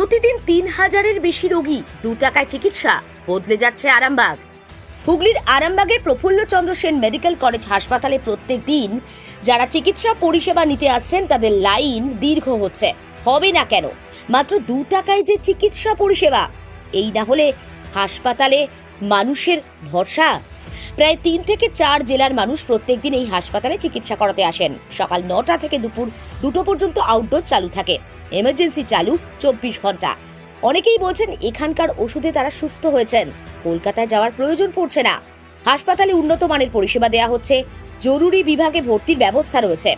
প্রতিদিন তিন হাজারের বেশি রোগী দু টাকায় চিকিৎসা। বদলে যাচ্ছে আরামবাগ। হুগলির আরামবাগের প্রফুল্লচন্দ্র সেন মেডিকেল কলেজ হাসপাতালে প্রত্যেক দিন যারা চিকিৎসা পরিষেবা নিতে আসছেন, তাদের লাইন দীর্ঘ হচ্ছে। হবে না কেন? মাত্র দু টাকায় যে চিকিৎসা পরিষেবা, এই না হলে হাসপাতালে মানুষের ভরসা প্রায় তিন থেকে চার জেলার মানুষ প্রত্যেকদিন এই হাসপাতালে চিকিৎসা করাতে আসেন। সকাল নটা থেকে দুপুর দুটো পর্যন্ত আউটডোর চালু থাকে। এমার্জেন্সি চালু চব্বিশ ঘণ্টা। অনেকেই বলছেন এখানকার ওষুধে তারা সুস্থ হয়েছেন। কলকাতায় যাওয়ার প্রয়োজন পড়ছে না। হাসপাতালে উন্নত মানের পরিষেবা দেওয়া হচ্ছে। জরুরি বিভাগে ভর্তির ব্যবস্থা রয়েছে।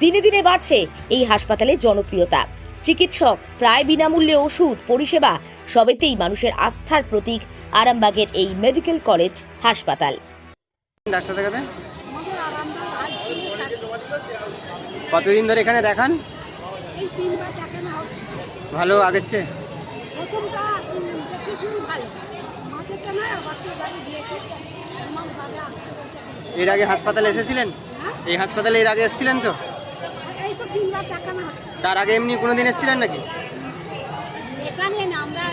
দিনে দিনে বাড়ছে এই হাসপাতালের জনপ্রিয়তা। চিকিৎসক, প্রায় বিনামূল্যে ওষুধ, পরিষেবা, সবেতেই মানুষের আস্থার প্রতীক আরামবাগের এই মেডিকেল কলেজ হাসপাতাল। ডাক্তার দেখাতে। কতদিন ধরে এখানে দেখান? ভালো আগের চেয়ে? এর আগে হাসপাতালে এসেছিলেন? এই হাসপাতালে এর আগে এসেছিলেন তো? তার আগে এমনি কোনো দিন এসেছিলেন নাকি? এখানে আমরা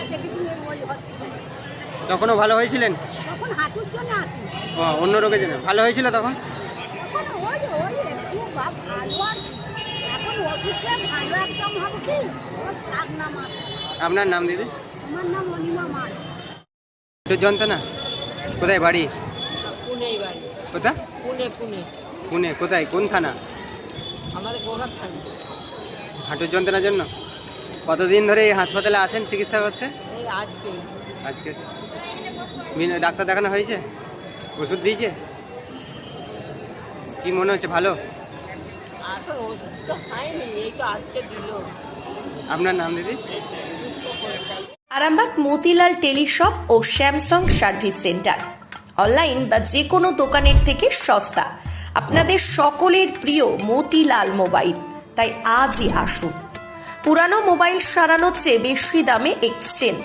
তখনও ভালো হয়েছিলেন? ও, অন্য রোগের জন্য ভালো হয়েছিল তখন? একটু আপনার নাম দিদি? আমার নাম অনিমা যন্ত্রণা কোথায় বাড়ি? পুনেই বাড়ি। কোথা পুনে পুনে। পুনে কোথায়? কোন থানা? হাঁটুর যন্ত্রণার জন্য? কতদিন ধরে এই হাসপাতালে আসেন চিকিৎসা করতে? আজকে। আজকে? ডাক্তার দেখানো হয়েছে? ওষুধ দিয়েছে? কি মনে হচ্ছে ভালো? এখন ওষুধ তো হয়নি এই তো আজকে দিল। আপনার নাম দিদি? আরামবাগ মতিলাল টেলিশপ ও স্যামসাং সার্ভিস সেন্টার। অনলাইন বা যে কোনো দোকানের থেকে সস্তা। আপনাদের সকলের প্রিয় মতিলাল মোবাইল। তাই আজই আসুন। পুরানো মোবাইল সারানোর চেয়ে বেশি দামে এক্সচেঞ্জ।